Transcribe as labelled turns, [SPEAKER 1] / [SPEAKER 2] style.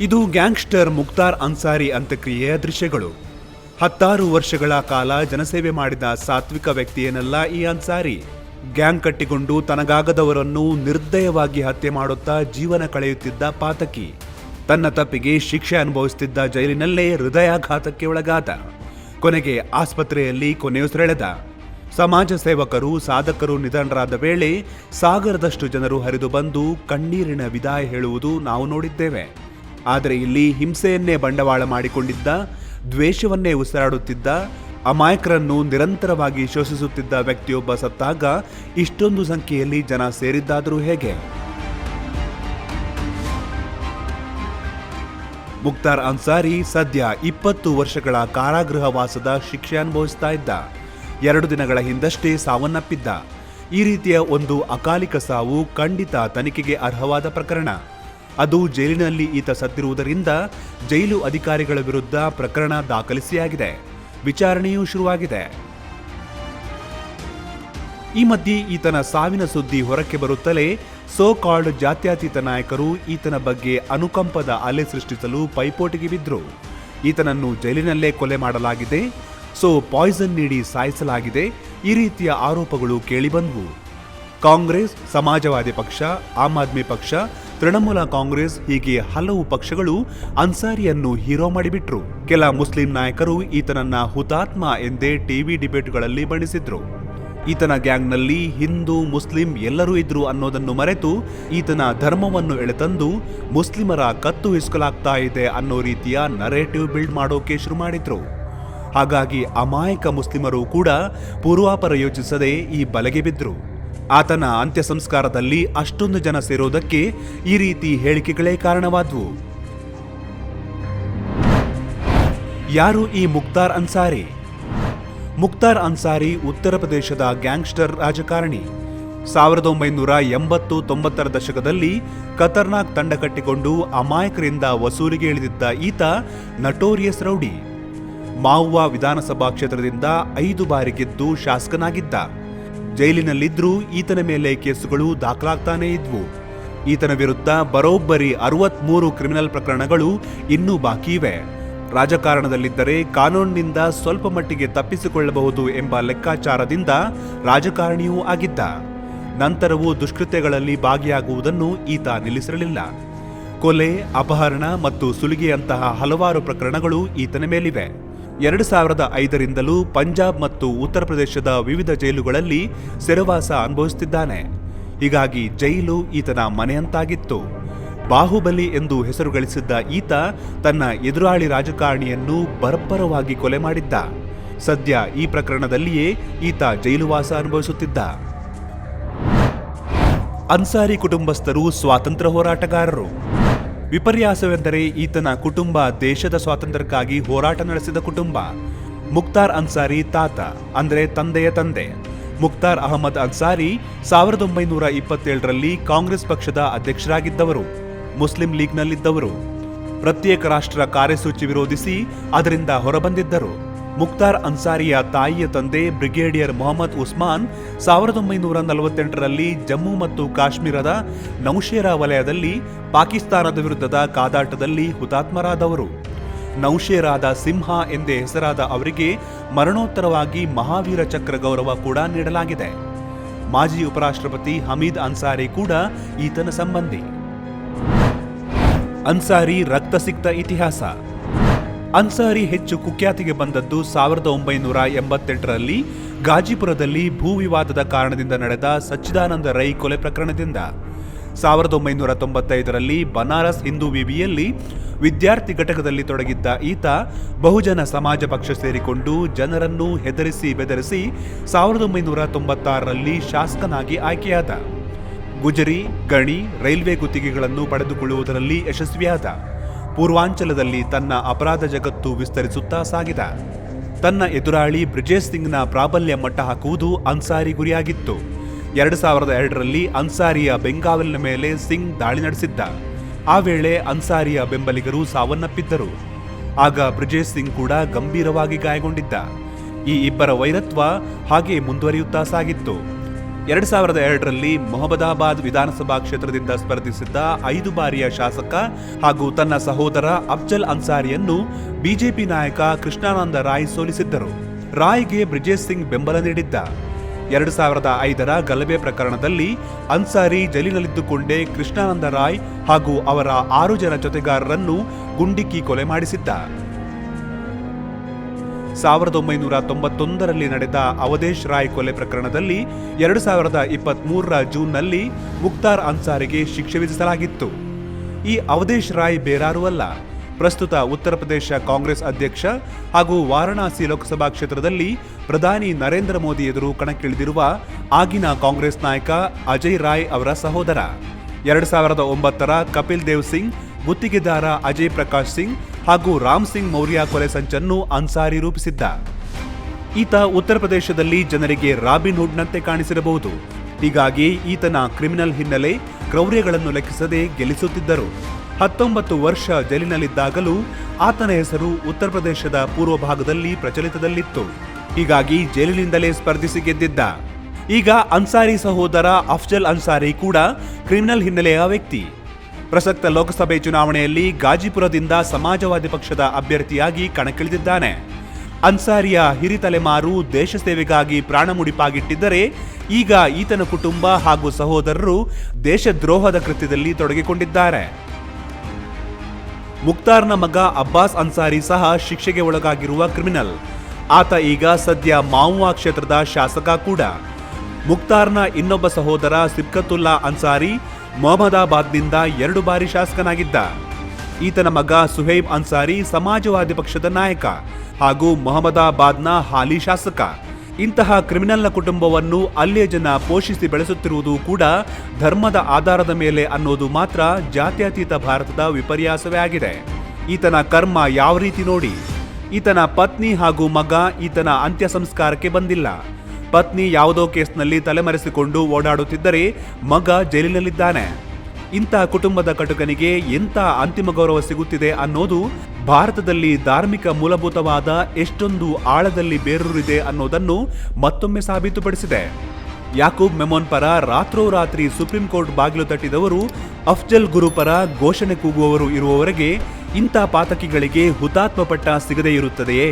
[SPEAKER 1] ಇದು ಗ್ಯಾಂಗ್ಸ್ಟರ್ ಮುಕ್ತಾರ್ ಅನ್ಸಾರಿ ಅಂತ್ಯಕ್ರಿಯೆಯ ದೃಶ್ಯಗಳು. ಹತ್ತಾರು ವರ್ಷಗಳ ಕಾಲ ಜನಸೇವೆ ಮಾಡಿದ ಸಾತ್ವಿಕ ವ್ಯಕ್ತಿಯೇನಲ್ಲ ಈ ಅನ್ಸಾರಿ. ಗ್ಯಾಂಗ್ ಕಟ್ಟಿಕೊಂಡು ತನಗಾಗದವರನ್ನು ನಿರ್ದಯವಾಗಿ ಹತ್ಯೆ ಮಾಡುತ್ತಾ ಜೀವನ ಕಳೆಯುತ್ತಿದ್ದ ಪಾತಕಿ. ತನ್ನ ತಪ್ಪಿಗೆ ಶಿಕ್ಷೆ ಅನುಭವಿಸುತ್ತಿದ್ದ ಜೈಲಿನಲ್ಲೇ ಹೃದಯಾಘಾತಕ್ಕೆ ಒಳಗಾದ. ಕೊನೆಗೆ ಆಸ್ಪತ್ರೆಯಲ್ಲಿ ಕೊನೆಯುಸಿರೆಳೆದ. ಸಮಾಜ ಸೇವಕರು, ಸಾಧಕರು ನಿಧನರಾದ ವೇಳೆ ಸಾಗರದಷ್ಟು ಜನರು ಹರಿದು ಬಂದು ಕಣ್ಣೀರಿನ ವಿದಾಯ ಹೇಳುವುದು ನಾವು ನೋಡಿದ್ದೇವೆ. ಆದರೆ ಇಲ್ಲಿ ಹಿಂಸೆಯನ್ನೇ ಬಂಡವಾಳ ಮಾಡಿಕೊಂಡಿದ್ದ, ದ್ವೇಷವನ್ನೇ ಉಸಿರಾಡುತ್ತಿದ್ದ, ಅಮಾಯಕರನ್ನು ನಿರಂತರವಾಗಿ ಶೋಷಿಸುತ್ತಿದ್ದ ವ್ಯಕ್ತಿಯೊಬ್ಬ ಸತ್ತಾಗ ಇಷ್ಟೊಂದು ಸಂಖ್ಯೆಯಲ್ಲಿ ಜನ ಸೇರಿದ್ದಾದರೂ ಹೇಗೆ? ಮುಕ್ತಾರ್ ಅನ್ಸಾರಿ ಸದ್ಯ ಇಪ್ಪತ್ತು ವರ್ಷಗಳ ಕಾರಾಗೃಹ ವಾಸದ ಶಿಕ್ಷೆ ಅನುಭವಿಸ್ತಾ ಇದ್ದ. ಎರಡು ದಿನಗಳ ಹಿಂದಷ್ಟೇ ಸಾವನ್ನಪ್ಪಿದ್ದ. ಈ ರೀತಿಯ ಒಂದು ಅಕಾಲಿಕ ಸಾವು ಖಂಡಿತ ತನಿಖೆಗೆ ಅರ್ಹವಾದ ಪ್ರಕರಣ. ಅದು ಜೈಲಿನಲ್ಲಿ ಈತ ಸತ್ತಿರುವುದರಿಂದ ಜೈಲು ಅಧಿಕಾರಿಗಳ ವಿರುದ್ಧ ಪ್ರಕರಣ ದಾಖಲಿಸಿಯಾಗಿದೆ. ವಿಚಾರಣೆಯೂ ಶುರುವಾಗಿದೆ. ಈ ಮಧ್ಯೆ ಈತನ ಸಾವಿನ ಸುದ್ದಿ ಹೊರಕ್ಕೆ ಬರುತ್ತಲೇ ಸೋ ಕಾಲ್ಡ್ ಜಾತ್ಯತೀತ ನಾಯಕರು ಈತನ ಬಗ್ಗೆ ಅನುಕಂಪದ ಅಲೆ ಸೃಷ್ಟಿಸಲು ಪೈಪೋಟಿಗೆ ಬಿದ್ದರು ಈತನನ್ನು ಜೈಲಿನಲ್ಲೇ ಕೊಲೆ ಮಾಡಲಾಗಿದೆ. ಸೊ ಪಾಯ್ಸನ್ ನೀಡಿ ಸಾಯಿಸಲಾಗಿದೆ. ಈ ರೀತಿಯ ಆರೋಪಗಳು ಕೇಳಿಬಂದವು. ಕಾಂಗ್ರೆಸ್, ಸಮಾಜವಾದಿ ಪಕ್ಷ, ಆಮ್ ಆದ್ಮಿ ಪಕ್ಷ ತೃಣಮೂಲ ಕಾಂಗ್ರೆಸ್ ಹೀಗೆ ಹಲವು ಪಕ್ಷಗಳು ಅನ್ಸಾರಿಯನ್ನು ಹೀರೋ ಮಾಡಿಬಿಟ್ರು. ಕೆಲ ಮುಸ್ಲಿಂ ನಾಯಕರು ಈತನನ್ನ ಹುತಾತ್ಮ ಎಂದೇ ಟಿವಿ ಡಿಬೇಟ್ಗಳಲ್ಲಿ ಬಣ್ಣಿಸಿದ್ರು. ಈತನ ಗ್ಯಾಂಗ್ನಲ್ಲಿ ಹಿಂದೂ, ಮುಸ್ಲಿಂ ಎಲ್ಲರೂ ಇದ್ರು ಅನ್ನೋದನ್ನು ಮರೆತು ಈತನ ಧರ್ಮವನ್ನು ಎಳೆತಂದು ಮುಸ್ಲಿಮರ ಕತ್ತು ಹಿಸ್ಕಲಾಗ್ತಾ ಇದೆ ಅನ್ನೋ ರೀತಿಯ ನರೇಟಿವ್ ಬಿಲ್ಡ್ ಮಾಡೋಕೆ ಶುರು ಮಾಡಿದ್ರು. ಹಾಗಾಗಿ ಅಮಾಯಕ ಮುಸ್ಲಿಮರು ಕೂಡ ಪೂರ್ವಾಪರ ಯೋಚಿಸದೆ ಈ ಬಲೆಗೆ ಬಿದ್ರು. ಆತನ ಅಂತ್ಯ ಸಂಸ್ಕಾರದಲ್ಲಿ ಅಷ್ಟೊಂದು ಜನ ಸೇರೋದಕ್ಕೆ ಈ ರೀತಿ ಹೇಳಿಕೆಗಳೇ ಕಾರಣವಾದವು. ಯಾರು ಈ ಮುಕ್ತಾರ್ ಅನ್ಸಾರಿ? ಮುಕ್ತಾರ್ ಅನ್ಸಾರಿ ಉತ್ತರ ಪ್ರದೇಶದ ಗ್ಯಾಂಗ್ಸ್ಟರ್ ರಾಜಕಾರಣಿ. ಸಾವಿರದ ಒಂಬೈನೂರ ಎಂಬತ್ತು ತೊಂಬತ್ತರ ದಶಕದಲ್ಲಿ ಖತರ್ನಾಕ್ ತಂಡ ಕಟ್ಟಿಕೊಂಡು ಅಮಾಯಕರಿಂದ ವಸೂಲಿಗೆ ಇಳಿದಿದ್ದ ಈತ ನಟೋರಿಯಸ್ ರೌಡಿ. ಮಾವುವಾ ವಿಧಾನಸಭಾ ಕ್ಷೇತ್ರದಿಂದ ಐದು ಬಾರಿ ಗೆದ್ದು ಶಾಸಕನಾಗಿದ್ದ. ಜೈಲಿನಲ್ಲಿದ್ರೂ ಈತನ ಮೇಲೆ ಕೇಸುಗಳು ದಾಖಲಾಗ್ತಾನೇ ಇದ್ವು. ಈತನ ವಿರುದ್ಧ ಬರೋಬ್ಬರಿ ಅರವತ್ಮೂರು ಕ್ರಿಮಿನಲ್ ಪ್ರಕರಣಗಳು ಇನ್ನೂ ಬಾಕಿ ಇವೆ. ರಾಜಕಾರಣದಲ್ಲಿದ್ದರೆ ಕಾನೂನಿನಿಂದ ಸ್ವಲ್ಪ ಮಟ್ಟಿಗೆ ತಪ್ಪಿಸಿಕೊಳ್ಳಬಹುದು ಎಂಬ ಲೆಕ್ಕಾಚಾರದಿಂದ ರಾಜಕಾರಣಿಯೂ ಆಗಿದ್ದ. ನಂತರವೂ ದುಷ್ಕೃತ್ಯಗಳಲ್ಲಿ ಭಾಗಿಯಾಗುವುದನ್ನು ಈತ ನಿಲ್ಲಿಸಿರಲಿಲ್ಲ. ಕೊಲೆ, ಅಪಹರಣ ಮತ್ತು ಸುಲಿಗೆಯಂತಹ ಹಲವಾರು ಪ್ರಕರಣಗಳು ಈತನ ಮೇಲಿವೆ. ಎರಡು ಸಾವಿರದ ಐದರಿಂದಲೂ ಪಂಜಾಬ್ ಮತ್ತು ಉತ್ತರ ಪ್ರದೇಶದ ವಿವಿಧ ಜೈಲುಗಳಲ್ಲಿ ಸೆರೆವಾಸ ಅನುಭವಿಸುತ್ತಿದ್ದಾನೆ ಹೀಗಾಗಿ ಜೈಲು ಈತನ ಮನೆಯಂತಾಗಿತ್ತು. ಬಾಹುಬಲಿ ಎಂದು ಹೆಸರು ಗಳಿಸಿದ್ದ ಈತ ತನ್ನ ಎದುರಾಳಿ ರಾಜಕಾರಣಿಯನ್ನು ಬರ್ಬರವಾಗಿ ಕೊಲೆ ಮಾಡಿದ್ದ. ಸದ್ಯ ಈ ಪ್ರಕರಣದಲ್ಲಿಯೇ ಈತ ಜೈಲುವಾಸ ಅನುಭವಿಸುತ್ತಿದ್ದ. ಅನ್ಸಾರಿ ಕುಟುಂಬಸ್ಥರು ಸ್ವಾತಂತ್ರ್ಯ ಹೋರಾಟಗಾರರು. ವಿಪರ್ಯಾಸವೆಂದರೆ ಈತನ ಕುಟುಂಬ ದೇಶದ ಸ್ವಾತಂತ್ರ್ಯಕ್ಕಾಗಿ ಹೋರಾಟ ನಡೆಸಿದ ಕುಟುಂಬ. ಮುಕ್ತಾರ್ ಅನ್ಸಾರಿ ತಾತ, ಅಂದರೆ ತಂದೆಯ ತಂದೆ. ಮುಕ್ತಾರ್ ಅಹಮದ್ ಅನ್ಸಾರಿ ಸಾವಿರದ ಒಂಬೈನೂರ ಇಪ್ಪತ್ತೇಳರಲ್ಲಿ ಕಾಂಗ್ರೆಸ್ ಪಕ್ಷದ ಅಧ್ಯಕ್ಷರಾಗಿದ್ದವರು, ಮುಸ್ಲಿಂ ಲೀಗ್ನಲ್ಲಿದ್ದವರು. ಪ್ರತ್ಯೇಕ ರಾಷ್ಟ್ರ ಕಾರ್ಯಸೂಚಿ ವಿರೋಧಿಸಿ ಅದರಿಂದ ಹೊರಬಂದಿದ್ದರು. ಮುಕ್ತಾರ್ ಅನ್ಸಾರಿಯ ತಾಯಿಯ ತಂದೆ ಬ್ರಿಗೇಡಿಯರ್ ಮೊಹಮ್ಮದ್ ಉಸ್ಮಾನ್ ಸಾವಿರದ ಒಂಬೈನೂರ ನಲವತ್ತೆಂಟರಲ್ಲಿ ಜಮ್ಮು ಮತ್ತು ಕಾಶ್ಮೀರದ ನೌಶೇರಾ ವಲಯದಲ್ಲಿ ಪಾಕಿಸ್ತಾನದ ವಿರುದ್ಧದ ಕಾದಾಟದಲ್ಲಿ ಹುತಾತ್ಮರಾದವರು. ನೌಶೇರಾದ ಸಿಂಹ ಎಂದೇ ಹೆಸರಾದ ಅವರಿಗೆ ಮರಣೋತ್ತರವಾಗಿ ಮಹಾವೀರ ಚಕ್ರ ಗೌರವ ಕೂಡ ನೀಡಲಾಗಿದೆ. ಮಾಜಿ ಉಪರಾಷ್ಟ್ರಪತಿ ಹಮೀದ್ ಅನ್ಸಾರಿ ಕೂಡ ಈತನ ಸಂಬಂಧಿ. ಅನ್ಸಾರಿ ರಕ್ತಸಿಕ್ತ ಇತಿಹಾಸ. ಅನ್ಸಾರಿ ಹೆಚ್ಚು ಕುಖ್ಯಾತಿಗೆ ಬಂದದ್ದು ಸಾವಿರದ ಒಂಬೈನೂರ ಎಂಬತ್ತೆಂಟರಲ್ಲಿ ಗಾಜಿಪುರದಲ್ಲಿ ಭೂ ವಿವಾದದ ಕಾರಣದಿಂದ ನಡೆದ ಸಚ್ಚಿದಾನಂದ ರೈ ಕೊಲೆ ಪ್ರಕರಣದಿಂದ. ಸಾವಿರದ ಒಂಬೈನೂರ ತೊಂಬತ್ತೈದರಲ್ಲಿ ಬನಾರಸ್ ಹಿಂದೂ ವಿವಿಯಲ್ಲಿ ವಿದ್ಯಾರ್ಥಿ ಘಟಕದಲ್ಲಿ ತೊಡಗಿದ್ದ ಈತ ಬಹುಜನ ಸಮಾಜ ಪಕ್ಷ ಸೇರಿಕೊಂಡು ಜನರನ್ನು ಹೆದರಿಸಿ ಬೆದರಿಸಿ ಸಾವಿರದ ಒಂಬೈನೂರ ತೊಂಬತ್ತಾರರಲ್ಲಿ ಶಾಸಕನಾಗಿ ಆಯ್ಕೆಯಾದ. ಗುಜರಿ, ಗಣಿ, ರೈಲ್ವೆ ಗುತ್ತಿಗೆಗಳನ್ನು ಪಡೆದುಕೊಳ್ಳುವುದರಲ್ಲಿ ಯಶಸ್ವಿಯಾದ. ಪೂರ್ವಾಂಚಲದಲ್ಲಿ ತನ್ನ ಅಪರಾಧ ಜಗತ್ತು ವಿಸ್ತರಿಸುತ್ತಾ ಸಾಗಿದ. ತನ್ನ ಎದುರಾಳಿ ಬ್ರಿಜೇಶ್ ಸಿಂಗ್ನ ಪ್ರಾಬಲ್ಯ ಮಟ್ಟ ಹಾಕುವುದು ಅನ್ಸಾರಿ ಗುರಿಯಾಗಿತ್ತು. ಎರಡು ಸಾವಿರದ ಎರಡರಲ್ಲಿ ಅನ್ಸಾರಿಯ ಬೆಂಗಾವಲಿನ ಮೇಲೆ ಸಿಂಗ್ ದಾಳಿ ನಡೆಸಿದ್ದ. ಆ ವೇಳೆ ಅನ್ಸಾರಿಯ ಬೆಂಬಲಿಗರು ಸಾವನ್ನಪ್ಪಿದ್ದರು. ಆಗ ಬ್ರಿಜೇಶ್ ಸಿಂಗ್ ಕೂಡ ಗಂಭೀರವಾಗಿ ಗಾಯಗೊಂಡಿದ್ದ. ಈ ಇಬ್ಬರ ವೈರತ್ವ ಹಾಗೆ ಮುಂದುವರಿಯುತ್ತಾ ಸಾಗಿತ್ತು. ಎರಡ್ ಸಾವಿರದ ಎರಡರಲ್ಲಿ ಮೊಹಮದಾಬಾದ್ ವಿಧಾನಸಭಾ ಕ್ಷೇತ್ರದಿಂದ ಸ್ಪರ್ಧಿಸಿದ್ದ ಐದು ಬಾರಿಯ ಶಾಸಕ ಹಾಗೂ ತನ್ನ ಸಹೋದರ ಅಫ್ಜಲ್ ಅನ್ಸಾರಿಯನ್ನು ಬಿಜೆಪಿ ನಾಯಕ ಕೃಷ್ಣಾನಂದ ರಾಯ್ ಸೋಲಿಸಿದ್ದರು. ರಾಯ್ಗೆ ಬ್ರಿಜೇಶ್ ಸಿಂಗ್ ಬೆಂಬಲ ನೀಡಿದ್ದ. ಎರಡು ಸಾವಿರದ ಐದರ ಗಲಭೆ ಪ್ರಕರಣದಲ್ಲಿ ಅನ್ಸಾರಿ ಜೈಲಿನಲ್ಲಿದ್ದುಕೊಂಡೇ ಕೃಷ್ಣಾನಂದ ರಾಯ್ ಹಾಗೂ ಅವರ ಆರು ಜನ ಜೊತೆಗಾರರನ್ನು ಗುಂಡಿಕ್ಕಿ ಕೊಲೆ ಮಾಡಿಸಿದ್ದ. ಸಾವಿರದ ಒಂಬೈನೂರ ತೊಂಬತ್ತೊಂದರಲ್ಲಿ ನಡೆದ ಅವಧೇಶ್ ರಾಯ್ ಕೊಲೆ ಪ್ರಕರಣದಲ್ಲಿ ಎರಡು ಸಾವಿರದ ಇಪ್ಪತ್ತ್ಮೂರರ ಜೂನ್ನಲ್ಲಿ ಮುಕ್ತಾರ್ ಅನ್ಸಾರಿಗೆ ಶಿಕ್ಷೆ ವಿಧಿಸಲಾಗಿತ್ತು. ಈ ಅವಧೇಶ್ ರಾಯ್ ಬೇರಾರೂ ಅಲ್ಲ. ಪ್ರಸ್ತುತ ಉತ್ತರ ಪ್ರದೇಶ ಕಾಂಗ್ರೆಸ್ ಅಧ್ಯಕ್ಷ ಹಾಗೂ ವಾರಣಾಸಿ ಲೋಕಸಭಾ ಕ್ಷೇತ್ರದಲ್ಲಿ ಪ್ರಧಾನಿ ನರೇಂದ್ರ ಮೋದಿ ಎದುರು ಕಣಕ್ಕಿಳಿದಿರುವ ಆಗಿನ ಕಾಂಗ್ರೆಸ್ ನಾಯಕ ಅಜಯ್ ರಾಯ್ ಅವರ ಸಹೋದರ. ಎರಡು ಸಾವಿರದ ಒಂಬತ್ತರ ಕಪಿಲ್ ದೇವ್ ಸಿಂಗ್, ಗುತ್ತಿಗೆದಾರ ಅಜಯ್ ಪ್ರಕಾಶ್ ಸಿಂಗ್ ಹಾಗೂ ರಾಮ್ ಸಿಂಗ್ ಮೌರ್ಯ ಕೊಲೆ ಸಂಚನ್ನು ಅನ್ಸಾರಿ ರೂಪಿಸಿದ್ದ. ಈತ ಉತ್ತರ ಪ್ರದೇಶದಲ್ಲಿ ಜನರಿಗೆ ರಾಬಿನ್ ಹುಡ್ನಂತೆ ಕಾಣಿಸಿರಬಹುದು. ಹೀಗಾಗಿ ಈತನ ಕ್ರಿಮಿನಲ್ ಹಿನ್ನೆಲೆ ಕ್ರೌರ್ಯಗಳನ್ನು ಲೆಕ್ಕಿಸದೆ ಗೆಲ್ಲಿಸುತ್ತಿದ್ದರು. ಹತ್ತೊಂಬತ್ತು ವರ್ಷ ಜೈಲಿನಲ್ಲಿದ್ದಾಗಲೂ ಆತನ ಹೆಸರು ಉತ್ತರ ಪ್ರದೇಶದ ಪೂರ್ವ ಭಾಗದಲ್ಲಿ ಪ್ರಚಲಿತದಲ್ಲಿತ್ತು. ಹೀಗಾಗಿ ಜೈಲಿನಿಂದಲೇ ಸ್ಪರ್ಧಿಸಿ ಗೆದ್ದಿದ್ದ. ಈಗ ಅನ್ಸಾರಿ ಸಹೋದರ ಅಫ್ಜಲ್ ಅನ್ಸಾರಿ ಕೂಡ ಕ್ರಿಮಿನಲ್ ಹಿನ್ನೆಲೆಯ ವ್ಯಕ್ತಿ. ಪ್ರಸಕ್ತ ಲೋಕಸಭೆ ಚುನಾವಣೆಯಲ್ಲಿ ಗಾಜಿಪುರದಿಂದ ಸಮಾಜವಾದಿ ಪಕ್ಷದ ಅಭ್ಯರ್ಥಿಯಾಗಿ ಕಣಕ್ಕಿಳಿದಿದ್ದಾನೆ. ಅನ್ಸಾರಿಯ ಹಿರಿತಲೆಮಾರು ದೇಶ ಸೇವೆಗಾಗಿ ಪ್ರಾಣ ಮುಡಿಪಾಗಿಟ್ಟಿದ್ದರೆ ಈಗ ಈತನ ಕುಟುಂಬ ಹಾಗೂ ಸಹೋದರರು ದೇಶದ್ರೋಹದ ಕೃತ್ಯದಲ್ಲಿ ತೊಡಗಿಕೊಂಡಿದ್ದಾರೆ. ಮುಕ್ತಾರ್ನ ಮಗ ಅಬ್ಬಾಸ್ ಅನ್ಸಾರಿ ಸಹ ಶಿಕ್ಷೆಗೆ ಒಳಗಾಗಿರುವ ಕ್ರಿಮಿನಲ್. ಆತ ಈಗ ಸದ್ಯ ಮಾವುವಾ ಕ್ಷೇತ್ರದ ಶಾಸಕ ಕೂಡ. ಮುಕ್ತಾರ್ನ ಇನ್ನೊಬ್ಬ ಸಹೋದರ ಸಿಬ್ಕತುಲ್ಲಾ ಅನ್ಸಾರಿ ಮೊಹಮ್ಮದಾಬಾದ್ನಿಂದ ಎರಡು ಬಾರಿ ಶಾಸಕನಾಗಿದ್ದ ಈತನ ಮಗ ಸುಹೈಬ್ ಅನ್ಸಾರಿ ಸಮಾಜವಾದಿ ಪಕ್ಷದ ನಾಯಕ ಹಾಗೂ ಮೊಹಮ್ಮದಾಬಾದ್ನ ಹಾಲಿ ಶಾಸಕ. ಇಂತಹ ಕ್ರಿಮಿನಲ್ನ ಕುಟುಂಬವನ್ನು ಅಲ್ಲಿಯ ಜನ ಪೋಷಿಸಿ ಬೆಳೆಸುತ್ತಿರುವುದು ಕೂಡ ಧರ್ಮದ ಆಧಾರದ ಮೇಲೆ ಅನ್ನೋದು ಮಾತ್ರ ಜಾತ್ಯತೀತ ಭಾರತದ ವಿಪರ್ಯಾಸವೇ ಆಗಿದೆ. ಈತನ ಕರ್ಮ ಯಾವ ರೀತಿ ನೋಡಿ? ಈತನ ಪತ್ನಿ ಹಾಗೂ ಮಗ ಈತನ ಅಂತ್ಯ ಸಂಸ್ಕಾರಕ್ಕೆ ಬಂದಿಲ್ಲ. ಪತ್ನಿ ಯಾವುದೋ ಕೇಸ್ನಲ್ಲಿ ತಲೆಮರೆಸಿಕೊಂಡು ಓಡಾಡುತ್ತಿದ್ದರೆ ಮಗ ಜೈಲಿನಲ್ಲಿದ್ದಾನೆ. ಇಂಥ ಕುಟುಂಬದ ಕಟುಕನಿಗೆ ಎಂಥ ಅಂತಿಮ ಗೌರವ ಸಿಗುತ್ತಿದೆ ಅನ್ನೋದು ಭಾರತದಲ್ಲಿ ಧಾರ್ಮಿಕ ಮೂಲಭೂತವಾದ ಎಷ್ಟೊಂದು ಆಳದಲ್ಲಿ ಬೇರೂರಿದೆ ಅನ್ನೋದನ್ನು ಮತ್ತೊಮ್ಮೆ ಸಾಬೀತುಪಡಿಸಿದೆ. ಯಾಕೂಬ್ ಮೆಮೋನ್ ಪರ ರಾತ್ರೋರಾತ್ರಿ ಸುಪ್ರೀಂ ಕೋರ್ಟ್ ಬಾಗಿಲು ತಟ್ಟಿದವರು, ಅಫ್ಜಲ್ ಗುರು ಪರ ಘೋಷಣೆ ಕೂಗುವವರು ಇರುವವರೆಗೆ ಇಂಥ ಪಾತಕಿಗಳಿಗೆ ಹುತಾತ್ಮ ಪಟ್ಟ ಸಿಗದೇ ಇರುತ್ತದೆಯೇ?